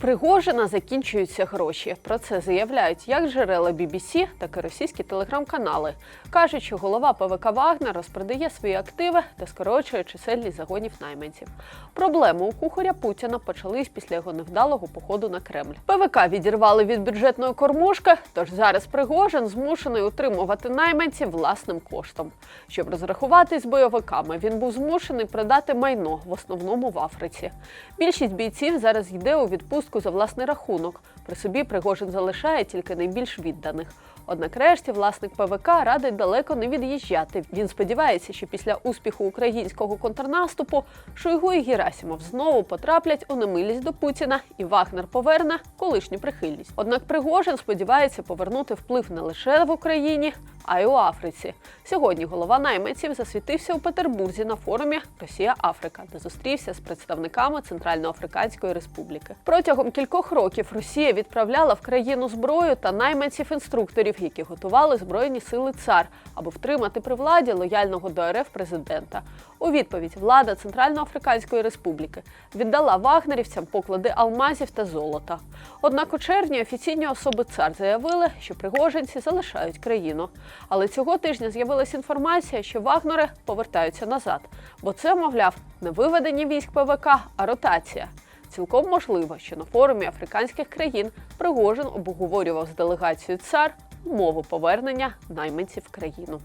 Пригожина закінчуються гроші. Про це заявляють як джерела BBC, так і російські телеграм-канали. Кажуть, що голова ПВК Вагнер розпродає свої активи та скорочує чисельність загонів найманців. Проблеми у кухаря Путіна почались після його невдалого походу на Кремль. ПВК відірвали від бюджетної кормушки, тож зараз Пригожин змушений утримувати найманців власним коштом. Щоб розрахуватись з бойовиками, він був змушений продати майно в основному в Африці. Більшість бійців зараз йде у відпустку за власний рахунок. При собі Пригожин залишає тільки найбільш відданих. Однак решті власник ПВК радить далеко не від'їжджати. Він сподівається, що після успіху українського контрнаступу Шойгу і Герасимов знову потраплять у немилість до Путіна, і Вагнер поверне колишню прихильність. Однак Пригожин сподівається повернути вплив не лише в Україні, а й у Африці. Сьогодні голова найманців засвітився у Петербурзі на форумі Росія-Африка, де зустрівся з представниками Центральноафриканської Республіки. Протягом кількох років Росія відправляла в країну зброю та найманців-інструкторів, які готували збройні сили цар, аби втримати при владі лояльного до РФ президента. У відповідь влада Центральноафриканської Республіки віддала вагнерівцям поклади алмазів та золота. Однак у червні офіційні особи цар заявили, що пригожинці залишають країну. Але цього тижня з'явилася інформація, що вагнери повертаються назад, бо це, мовляв, не виведення військ ПВК, а ротація. Цілком можливо, що на форумі африканських країн Пригожин обговорював з делегацією цар умову повернення найманців в країну.